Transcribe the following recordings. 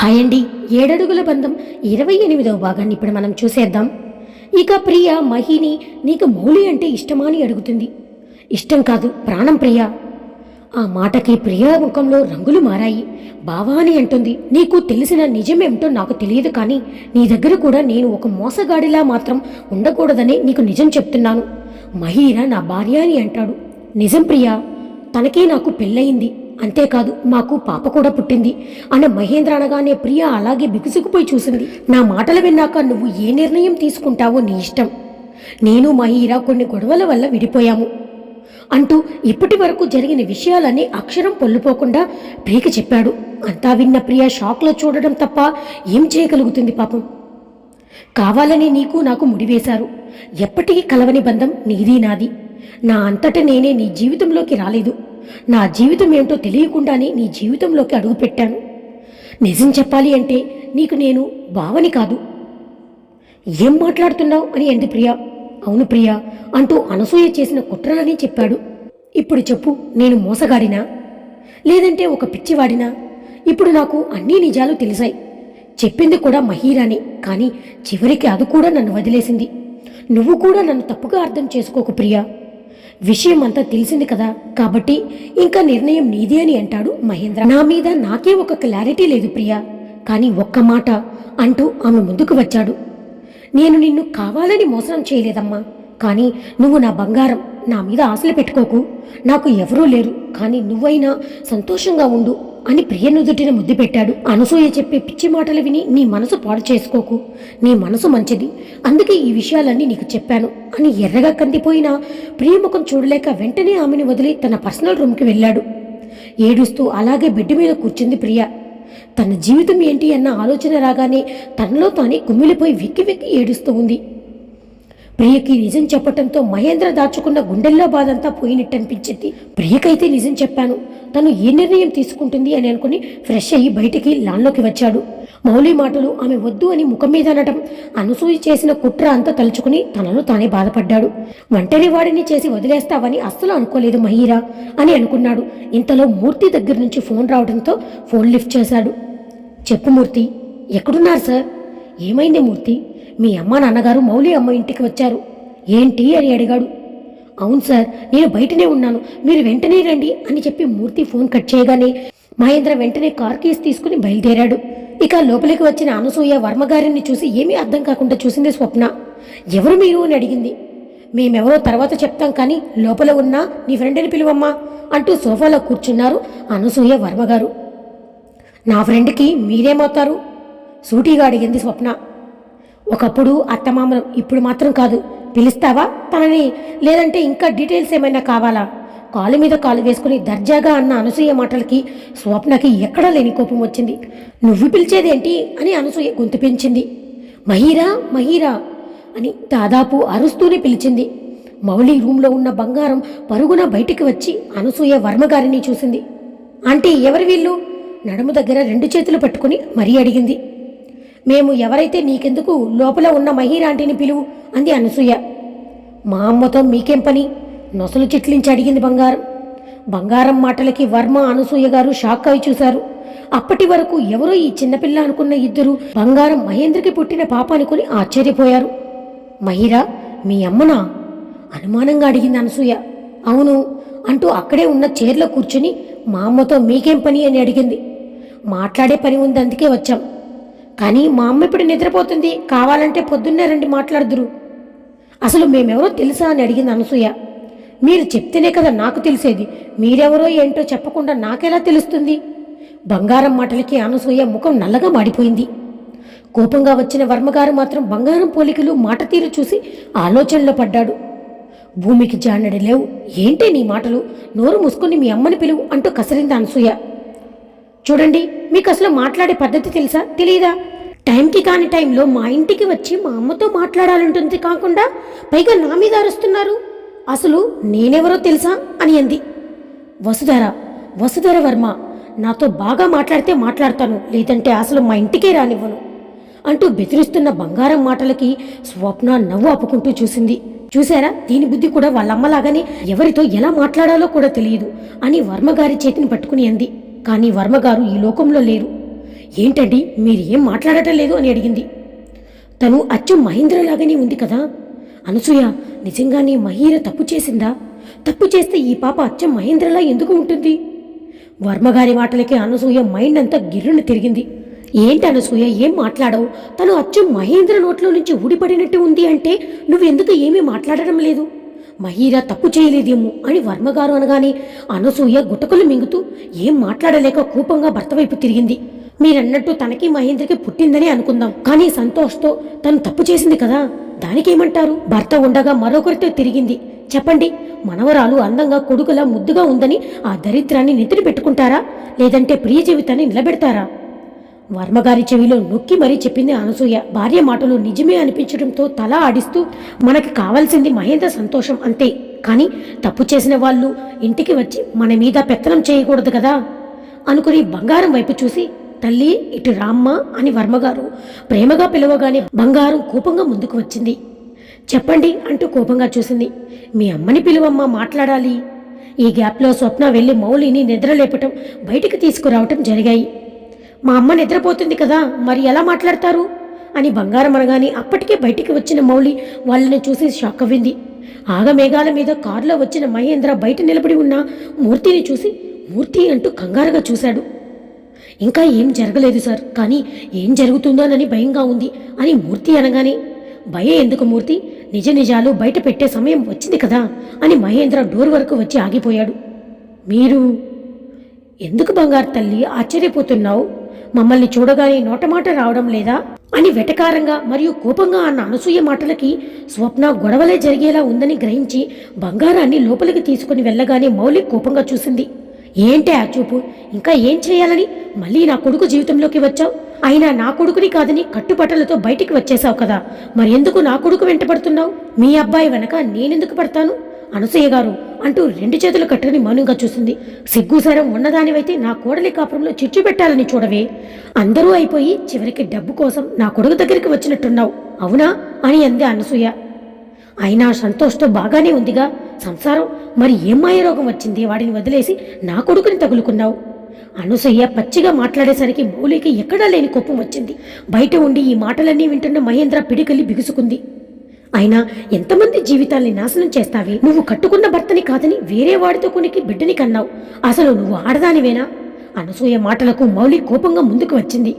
Hi అండి ఏడడుగుల బంధం ఇరవై ఎనిమిదవ భాగాన్ని ఇప్పుడు మనం చూసేద్దాం. ఇక ప్రియ మహిని నీకు మౌలి అంటే ఇష్టమా అని అడుగుతుంది. ఇష్టం కాదు ప్రాణం ప్రియ. ఆ మాటకి ప్రియా ముఖంలో రంగులు మారాయి. బావా అని అంటుంది. నీకు తెలిసిన నిజమేమిటో నాకు తెలియదు కానీ నీ దగ్గర కూడా నేను ఒక మోసగాడిలా మాత్రం ఉండకూడదని నీకు నిజం చెప్తున్నాను. మహీరా నా భార్య అని అంటాడు. నిజం ప్రియా తనకే నాకు పెళ్ళయింది. అంతేకాదు మాకు పాప కూడా పుట్టింది. అన్న మహేంద్ర అనగానే ప్రియ అలాగే బిగుసుకుపోయి చూసింది. నా మాటలు విన్నాక నువ్వు ఏ నిర్ణయం తీసుకుంటావో నీ ఇష్టం. నేను మహీరా కొన్ని గొడవల వల్ల విడిపోయాము. అంటూ ఇప్పటి వరకు జరిగిన విషయాలన్నీ అక్షరం పొల్లుపోకుండా ప్రియకి చెప్పాడు. అంతా విన్న ప్రియ షాక్లో చూడడం తప్ప ఏం చేయగలుగుతుంది పాపం? కావాలని నీకు నాకు ముడివేశారు. ఎప్పటికీ కలవని బంధం నీది నాది. నా అంతట నేనే నీ జీవితంలోకి రాలేదు. నా జీవితం ఏంటో తెలియకుండానే నీ జీవితంలోకి అడుగుపెట్టాను నిజం చెప్పాలి అంటే నీకు నేను భావని కాదు. ఏం మాట్లాడుతున్నావు అని అంది ప్రియా. అవును ప్రియా అంటూ అనసూయ చేసిన కుట్రలని చెప్పాడు. ఇప్పుడు చెప్పు నేను మోసగాడినా? లేదంటే ఒక పిచ్చివాడినా? ఇప్పుడు నాకు అన్ని నిజాలు తెలిసాయి. చెప్పింది కూడా మహీరాని కానీ చివరికి అది కూడా నన్ను వదిలేసింది. నువ్వు కూడా నన్ను తప్పుగా అర్థం చేసుకోకు ప్రియా. విషయం అంతా తెలిసింది కదా. కాబట్టి ఇంకా నిర్ణయం నీదే అని అంటాడు మహేంద్ర. నా మీద నాకే ఒక క్లారిటీ లేదు ప్రియా. కానీ ఒక్క మాట అంటూ ఆమె ముందుకు వచ్చాడు. నేను నిన్ను కావాలని మోసం చేయలేదమ్మా. కానీ నువ్వు నా బంగారం నా మీద ఆశలు పెట్టుకోకు. నాకు ఎవరూ లేరు. కానీ నువ్వైనా సంతోషంగా ఉండు. అని ప్రియ నుదుటిన ముద్దు పెట్టాడు. అనసూయ చెప్పే పిచ్చి మాటలు విని నీ మనసు పాడు చేసుకోకు. నీ మనసు మంచిది. అందుకే ఈ విషయాలన్నీ నీకు చెప్పాను. అని ఎర్రగా కందిపోయిన ప్రియముఖం చూడలేక వెంటనే ఆమెను వదిలి తన పర్సనల్ రూమ్కి వెళ్ళాడు. ఏడుస్తూ అలాగే బెడ్ మీద కూర్చుంది ప్రియ. తన జీవితం ఏంటి అన్న ఆలోచన రాగానే తనలో తానే కుమ్మిలిపోయి వెక్కి వెక్కి ఏడుస్తూ ఉంది. ప్రియకి నిజం చెప్పటంతో మహేంద్ర దాచుకున్న గుండెల్లో బాధంతా పోయినట్టనిపించింది. ప్రియకైతే నిజం చెప్పాను. తను ఏ నిర్ణయం తీసుకుంటుంది అని అనుకుని ఫ్రెష్ అయ్యి బయటికి లాన్లోకి వచ్చాడు. మౌలి మాటలు ఆమె వద్దు అని ముఖం మీద అనటం అనసూయ చేసిన కుట్ర అంతా తలుచుకుని తనలో తానే బాధపడ్డాడు. ఒంటరి వాడిని చేసి వదిలేస్తావని అస్సలు అనుకోలేదు మహీరా అని అనుకున్నాడు. ఇంతలో మూర్తి దగ్గర నుంచి ఫోన్ రావడంతో ఫోన్ లిఫ్ట్ చేశాడు. చెప్పు మూర్తి ఎక్కడున్నారు సార్? ఏమైంది మూర్తి? మీ అమ్మ నాన్నగారు మౌలి అమ్మ ఇంటికి వచ్చారు. ఏంటి అని అడిగాడు. అవును సార్ నేను బయటనే ఉన్నాను. మీరు వెంటనే రండి అని చెప్పి మూర్తి ఫోన్ కట్ చేయగానే మహేంద్ర వెంటనే కార్ కీస్ తీసుకుని బయలుదేరాడు. ఇక లోపలికి వచ్చిన అనసూయ వర్మగారిని చూసి ఏమీ అర్థం కాకుండా చూసింది స్వప్న. ఎవరు మీరు అని అడిగింది. మేమెవరో తర్వాత చెప్తాం కానీ లోపల ఉన్న నీ ఫ్రెండ్ని పిలువమ్మా అంటూ సోఫాలో కూర్చున్నారు అనసూయ వర్మగారు నా ఫ్రెండ్కి మీరేమవుతారు? సూటిగా అడిగింది స్వప్న. ఒకప్పుడు అత్తమామలం ఇప్పుడు మాత్రం కాదు పిలుస్తావా? తనని లేదంటే ఇంకా డీటెయిల్స్ ఏమైనా కావాలా? కాలు మీద కాలు వేసుకుని దర్జాగా అన్న అనసూయ మాటలకి స్వప్నకి ఎక్కడా లేని కోపం వచ్చింది. నువ్వు పిలిచేదేంటి? అని అనసూయ గొంతు పెంచింది. మహీరా మహీరా అని దాదాపు అరుస్తూనే పిలిచింది. మౌలి రూమ్లో ఉన్న బంగారం పరుగున బయటికి వచ్చి అనసూయ వర్మగారిని చూసింది. ఆంటీ ఎవరి వీళ్ళు? నడుము దగ్గర రెండు చేతులు పట్టుకుని మరీ అడిగింది. మేము ఎవరైతే నీకెందుకు లోపల ఉన్న మహీరాంటిని పిలువు అంది అనసూయ. మా అమ్మతో మీకేం పని? నొసలు చిట్లించి అడిగింది బంగారం. బంగారం మాటలకి వర్మ అనసూయ గారు షాక్ అయి చూశారు. అప్పటి వరకు ఎవరో ఈ చిన్నపిల్ల అనుకున్న ఇద్దరు బంగారం మహేంద్రకి పుట్టిన పాప అనుకుని ఆశ్చర్యపోయారు. మహిరా మీ అమ్మనా? అనుమానంగా అడిగింది అనసూయ. అవును అంటూ అక్కడే ఉన్న చైర్లో కూర్చుని మా అమ్మతో మీకేం పని అని అడిగింది. మాట్లాడే పని ఉంది అందుకే వచ్చాం. కానీ మా అమ్మ ఇప్పుడు నిద్రపోతుంది. కావాలంటే పొద్దున్నే రండి మాట్లాడుదురు. అసలు మేమెవరో తెలుసా అని అడిగింది అనసూయ. మీరు చెప్తేనే కదా నాకు తెలిసేది. మీరెవరో ఏంటో చెప్పకుండా నాకెలా తెలుస్తుంది? బంగారం మాటలకి అనసూయ ముఖం నల్లగా మాడిపోయింది. కోపంగా వచ్చిన వర్మగారు మాత్రం బంగారం పోలికలు మాట తీరు చూసి ఆలోచనలో పడ్డాడు. భూమికి జానడి లేవు. ఏంటే నీ మాటలు? నోరు మూసుకొని మీ అమ్మని పిలువు అంటూ కసరింది అనసూయ. చూడండి మీకు అసలు మాట్లాడే పద్ధతి తెలుసా? తెలియదా టైంకి కాని టైంలో మా ఇంటికి వచ్చి మా అమ్మతో మాట్లాడాలంటుంది కాకుండా పైగా నా మీద అరుస్తున్నారు. అసలు నేనెవరో తెలుసా? అని అంది. వసుధర వసుధర వర్మ నాతో బాగా మాట్లాడితే మాట్లాడతాను లేదంటే అసలు మా ఇంటికే రానివ్వను అంటూ బెదిరిస్తున్న బంగారం మాటలకి స్వప్న నవ్వు ఆపుకుంటూ చూసింది. చూసారా దీని బుద్ధి కూడా వాళ్ళమ్మలాగానే ఎవరితో ఎలా మాట్లాడాలో కూడా తెలియదు అని వర్మగారి చేతిని పట్టుకుని అంది. కానీ వర్మగారు ఈ లోకంలో లేరు. ఏంటండి? మీరు ఏం మాట్లాడటం లేదు అని అడిగింది. తను అచ్చు మహేంద్రలాగానే ఉంది కదా? అనసూయ నిజంగానే మహీర తప్పు చేసిందా? తప్పు చేస్తే ఈ పాప అచ్చం మహేంద్రలా ఎందుకు ఉంటుంది? వర్మగారి మాటలకి అనసూయ మైండ్ అంతా గిర్రును తిరిగింది. ఏంటి అనసూయ ఏం మాట్లాడవు? తను అచ్చం మహేంద్ర నోట్లో నుంచి ఊడిపడినట్టు ఉంది అంటే నువ్వెందుకు ఏమీ మాట్లాడడం లేదు? మహీరా తప్పు చేయలేదేమో అని వర్మగారు అనగానే అనసూయ గుటకలు మింగుతూ ఏం మాట్లాడలేక కోపంగా భర్త వైపు తిరిగింది. మీరన్నట్టు తనకి మహేంద్రకి పుట్టిందని అనుకుందాం. కానీ సంతోష్తో తను తప్పు చేసింది కదా దానికేమంటారు? భర్త ఉండగా మరొకరితో తిరిగింది. చెప్పండి మనవరాలు అందంగా కొడుకులా ముద్దుగా ఉందని ఆ దరిద్రాన్ని నెత్తిన పెట్టుకుంటారా లేదంటే ప్రియ జీవితాన్ని నిలబెడతారా? వర్మగారి చెవిలో నొక్కి మరీ చెప్పింది అనసూయ. భార్య మాటలు నిజమే అనిపించడంతో తల ఆడిస్తూ మనకి కావాల్సింది మహేంద్ర సంతోషం అంతే. కానీ తప్పు చేసిన వాళ్ళు ఇంటికి వచ్చి మన మీద పెత్తనం చేయకూడదు కదా? అనుకుని బంగారం వైపు చూసి తల్లి ఇటు రామ్మ అని వర్మగారు ప్రేమగా పిలవగానే బంగారం కోపంగా ముందుకు వచ్చింది. చెప్పండి అంటూ కోపంగా చూసింది. మీ అమ్మని పిలువమ్మ మాట్లాడాలి. ఈ గ్యాప్లో స్వప్న వెళ్ళి మౌలిని నిద్రలేపటం బయటికి తీసుకురావటం జరిగాయి. మా అమ్మ నిద్రపోతుంది కదా మరి ఎలా మాట్లాడతారు? అని బంగారం అనగానే అప్పటికే బయటికి వచ్చిన మౌలి వాళ్ళని చూసి షాక్ అవ్వింది. ఆగమేఘాల మీద కారులో వచ్చిన మహేంద్ర బయట నిలబడి ఉన్న మూర్తిని చూసి మూర్తి అంటూ కంగారుగా చూశాడు. ఇంకా ఏం జరగలేదు సార్ కానీ ఏం జరుగుతుందోనని భయంగా ఉంది అని మూర్తి అనగానే భయం ఎందుకు మూర్తి? నిజ నిజాలు బయట పెట్టే సమయం వచ్చింది కదా అని మహేంద్ర డోర్ వరకు వచ్చి ఆగిపోయాడు. మీరు ఎందుకు బంగారు తల్లి ఆశ్చర్యపోతున్నావు? మమ్మల్ని చూడగానే నోటమాట రావడం లేదా? అని వెటకారంగా మరియు కోపంగా అన్న అనసూయ మాటలకి స్వప్న గొడవలే జరిగేలా ఉందని గ్రహించి బంగారాన్ని లోపలికి తీసుకుని వెళ్ళగానే మౌలి కోపంగా చూసింది. ఏంటే ఆ చూపు? ఇంకా ఏం చేయాలని? మళ్ళీ నా కొడుకు జీవితంలోకి వచ్చావు? అయినా నా కొడుకుని కాదని కట్టుబట్టలతో బయటికి వచ్చేసావు కదా. మరెందుకు నా కొడుకు వెంటపడుతున్నావు? మీ అబ్బాయి వెనక నేనెందుకు పడతాను? అనసూయ గారు అంటూ రెండు చేతులు కట్టుకుని మౌనంగా చూసింది. సిగ్గుసారం ఉన్నదానివైతే నా కోడలి కాపురంలో చిచ్చు పెట్టాలని చూడవే. అందరూ అయిపోయి చివరికి డబ్బు కోసం నా కొడుకు దగ్గరికి వచ్చినట్టున్నావు. అవునా? అని అంది అనసూయ. అయినా సంతోష్తో బాగానే ఉందిగా. సంసారం. మరి ఏం మాయ రోగం వచ్చింది? వాడిని వదిలేసి నా కొడుకుని తగులుకున్నావు. అనసూయ పచ్చిగా మాట్లాడేసరికి మౌలికి ఎక్కడా లేని కోపం వచ్చింది. బయట ఉండి ఈ మాటలన్నీ వింటున్న మహేంద్ర పిడికల్లి బిగుసుకుంది. అయినా ఎంతమంది జీవితాల్ని నాశనం చేస్తావి? నువ్వు కట్టుకున్న భర్తని కాదని వేరే వాడితో కొనికి బిడ్డని కన్నావు. అసలు నువ్వు ఆడదానివేనా? అనసూయ మాటలకు మౌలి కోపంగా ముందుకు వచ్చింది.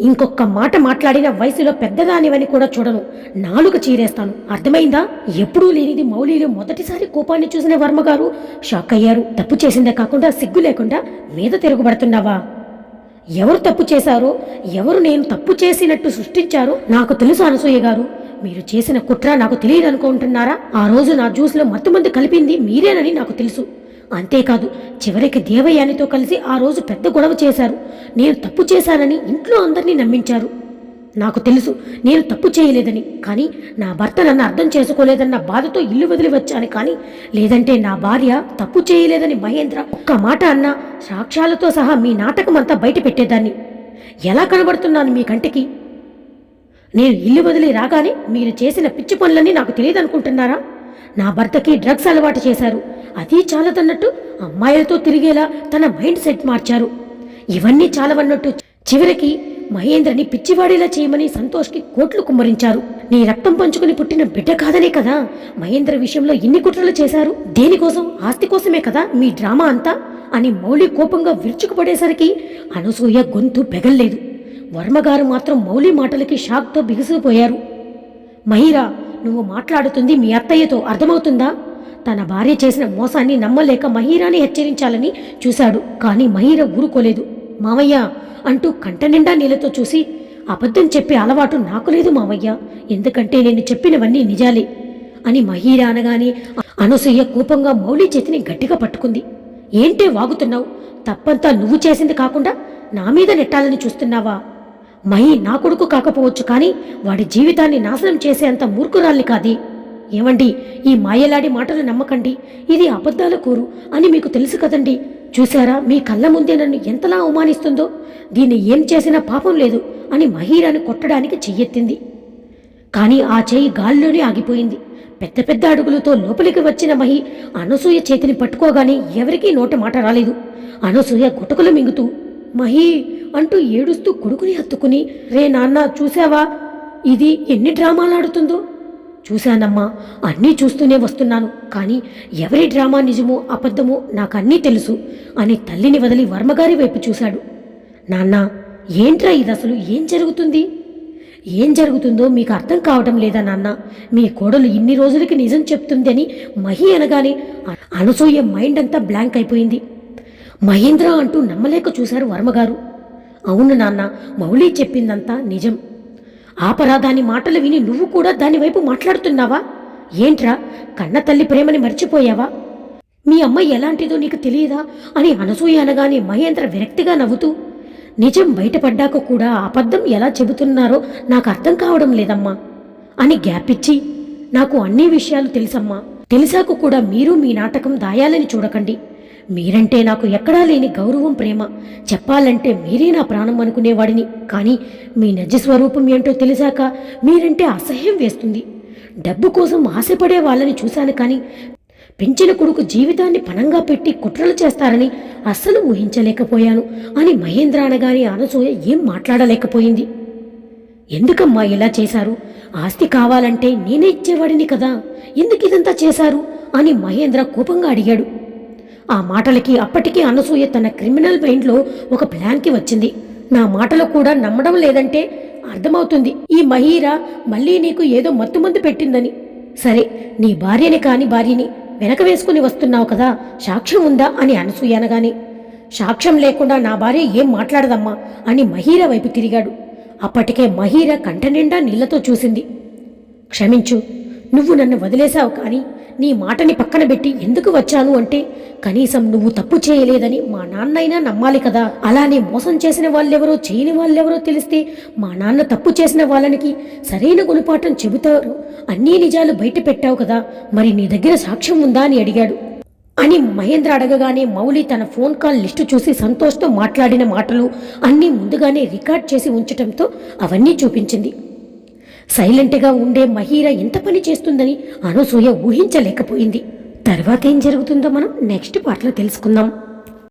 ఇంకొక మాట మాట్లాడిన వయసులో పెద్దదానివని కూడా చూడను. నాలుగు చీరేస్తాను. అర్థమైందా? ఎప్పుడూ లేనిది మౌలిలో మొదటిసారి కోపాన్ని చూసిన వర్మగారు షాక్ అయ్యారు. తప్పు చేసిందే కాకుండా సిగ్గు లేకుండా మీద తిరుగుబడుతున్నావా? ఎవరు తప్పు చేశారో ఎవరు నేను తప్పు చేసినట్టు సృష్టించారో నాకు తెలుసు అనసూయ గారు. మీరు చేసిన కుట్ర నాకు తెలియదు అనుకుంటున్నారా ఆ రోజు నా జ్యూస్లో మత్తుమంది కలిపింది మీరేనని నాకు తెలుసు. అంతేకాదు చివరికి దేవయానితో కలిసి ఆ రోజు పెద్ద గొడవ చేశారు. నేను తప్పు చేశానని ఇంట్లో అందరినీ నమ్మించారు. నాకు తెలుసు నేను తప్పు చేయలేదని. కానీ నా భర్త నన్ను అర్థం చేసుకోలేదన్న బాధతో ఇల్లు వదిలి వచ్చాను కానీ లేదంటే నా భార్య తప్పు చేయలేదని మహేంద్ర ఒక్క మాట అన్న సాక్ష్యాలతో సహా మీ నాటకం అంతా బయట పెట్టేదాన్ని ఎలా కనబడుతున్నాను మీ కంటికి? నేను ఇల్లు వదిలి రాగానే మీరు చేసిన పిచ్చి పనులన్నీ నాకు తెలియదు అనుకుంటున్నారా నా భర్తకి డ్రగ్స్ అలవాటు చేశారు. అది చాలదన్నట్టు అమ్మాయిలతో తిరిగేలా తన మైండ్ సెట్ మార్చారు. ఇవన్నీ చాలవన్నట్టు చివరికి మహేంద్రని పిచ్చివాడేలా చేయమని సంతోష్కి కోట్లు కుమ్మరించారు. నీ రక్తం పంచుకుని పుట్టిన బిడ్డ కాదనే కదా మహేంద్ర విషయంలో ఎన్ని కుట్రలు చేశారు? దేనికోసం? ఆస్తి కోసమే కదా మీ డ్రామా అంతా? అని మౌళి కోపంగా విరుచుకుపడేసరికి అనసూయ గొంతు పెగల్లేదు. వర్మగారు మాత్రం మౌలి మాటలకి షాక్తో బిగుసిపోయారు మహిరా నువ్వు మాట్లాడుతుంది మీ అత్తయ్యతో అర్థమవుతుందా? తన భార్య చేసిన మోసాన్ని నమ్మలేక మహీరాని హెచ్చరించాలని చూశాడు. కానీ మహీర ఊరుకోలేదు. మావయ్య అంటూ కంటనిండా నీళ్ళతో చూసి అబద్ధం చెప్పే అలవాటు నాకు లేదు మావయ్య ఎందుకంటే నేను చెప్పినవన్నీ నిజాలే అని మహీరా అనగానే అనసూయ కోపంగా మౌలి చేతిని గట్టిగా పట్టుకుంది. ఏంటే వాగుతున్నావు? తప్పంతా నువ్వు చేసింది కాకుండా నా మీద నెట్టాలని చూస్తున్నావా? మహి నా కొడుకు కాకపోవచ్చు కానీ వాడి జీవితాన్ని నాశనం చేసేంత మూర్ఖురాల్ని కాది. ఏమండి ఈ మాయలాడి మాటలు నమ్మకండి. ఇది అబద్ధాల కూరు అని మీకు తెలుసు కదండి. చూశారా మీ కళ్ళ ముందే నన్ను ఎంతలా అవమానిస్తుందో? దీన్ని ఏం చేసినా పాపం లేదు అని మహీరాని కొట్టడానికి చెయ్యెత్తింది. కానీ ఆ చేయి గాల్లోనే ఆగిపోయింది. పెద్ద పెద్ద అడుగులతో లోపలికి వచ్చిన మహి అనసూయ చేతిని పట్టుకోగానే ఎవరికీ నోట మాట రాలేదు. అనసూయ గుటకులు మింగుతూ మహి అంటూ ఏడుస్తూ కొడుకుని హత్తుకుని రే నాన్న చూసావా ఇది ఎన్ని డ్రామాలు ఆడుతుందో చూశానమ్మా అన్నీ చూస్తూనే వస్తున్నాను. కానీ ఎవరి డ్రామా నిజమో అబద్ధమో నాకన్నీ తెలుసు అని తల్లిని వదిలి వర్మగారి వైపు చూశాడు. నాన్న ఏంట్రా ఇది అసలు ఏం జరుగుతుంది? ఏం జరుగుతుందో మీకు అర్థం కావటం లేదా నాన్న? మీ కోడలు ఇన్ని రోజులకి నిజం చెప్తుంది అని మహి అనగానే అనసూయ మైండ్ అంతా బ్లాంక్ అయిపోయింది. మహేంద్ర అంటూ నమ్మలేక చూశారు వర్మగారు. అవును నాన్న మౌళి చెప్పిందంతా నిజం. ఆపరా దాని మాటలు విని నువ్వు కూడా దాని వైపు మాట్లాడుతున్నావా? ఏంట్రా కన్న తల్లి ప్రేమని మర్చిపోయావా? మీ అమ్మ ఎలాంటిదో నీకు తెలియదా? అని అనసూయ అనగానే మహేంద్ర విరక్తిగా నవ్వుతూ నిజం బయటపడ్డాక కూడా అబద్ధం ఎలా చెబుతున్నారో నాకు అర్థం కావడం లేదమ్మా అని గ్యాప్ ఇచ్చి నాకు అన్ని విషయాలు తెలుసమ్మా. తెలిసాక కూడా మీరు మీ నాటకం దాయాలని చూడకండి. మీరంటే నాకు ఎక్కడా లేని గౌరవం ప్రేమ. చెప్పాలంటే మీరే నా ప్రాణం అనుకునేవాడిని. కానీ మీ నిజ స్వరూపం ఏంటో తెలిసాక మీరంటే అసహ్యం వేస్తుంది. డబ్బు కోసం ఆశపడే వాళ్ళని చూశాను కానీ పెంచిన కొడుకు జీవితాన్ని పణంగా పెట్టి కుట్రలు చేస్తారని అస్సలు ఊహించలేకపోయాను అని మహేంద్ర అనగాని అనసూయ ఏం మాట్లాడలేకపోయింది. ఎందుకమ్మా ఇలా చేశారు? ఆస్తి కావాలంటే నేనే ఇచ్చేవాడిని కదా. ఎందుకు ఇదంతా చేశారు? అని మహేంద్ర కోపంగా అడిగాడు. ఆ మాటలకి అప్పటికీ అనసూయ తన క్రిమినల్ మైండ్లో ఒక ప్లాన్కి వచ్చింది. నా మాటలు కూడా నమ్మడం లేదంటే అర్థమవుతుంది. ఈ మహీరా మళ్ళీ నీకు ఏదో మత్తుమందు పెట్టిందని. సరే నీ భార్యని కాని భార్యని వెనక వేసుకుని వస్తున్నావు కదా సాక్ష్యం ఉందా అని అనసూయ అనగానే సాక్ష్యం లేకుండా నా భార్య ఏం మాట్లాడదమ్మా అని మహీర వైపు తిరిగాడు. అప్పటికే మహీర కంట నిండా నీళ్ళతో చూసింది. క్షమించు నువ్వు నన్ను వదిలేశావు కానీ నీ మాటని పక్కన పెట్టి ఎందుకు వచ్చాను అంటే కనీసం నువ్వు తప్పు చేయలేదని మా నాన్నైనా నమ్మాలి కదా. అలానే మోసం చేసిన వాళ్ళెవరో చేయని వాళ్ళెవరో తెలిస్తే మా నాన్న తప్పు చేసిన వాళ్ళనికి సరైన గుణపాఠం చెబుతారు. అన్నీ నిజాలు బయట పెట్టావు కదా మరి నీ దగ్గర సాక్ష్యం ఉందా అని అడిగాడు. అని మహేంద్ర అడగగానే మౌలి తన ఫోన్ కాల్ లిస్టు చూసి సంతోష్తో మాట్లాడిన మాటలు అన్నీ ముందుగానే రికార్డ్ చేసి ఉంచటంతో అవన్నీ చూపించింది. సైలెంట్గా ఉండే మహీర ఎంత పని చేస్తుందని అనసూయ ఊహించలేకపోయింది. తర్వాత ఏం జరుగుతుందో మనం నెక్స్ట్ పార్ట్లో తెలుసుకుందాం.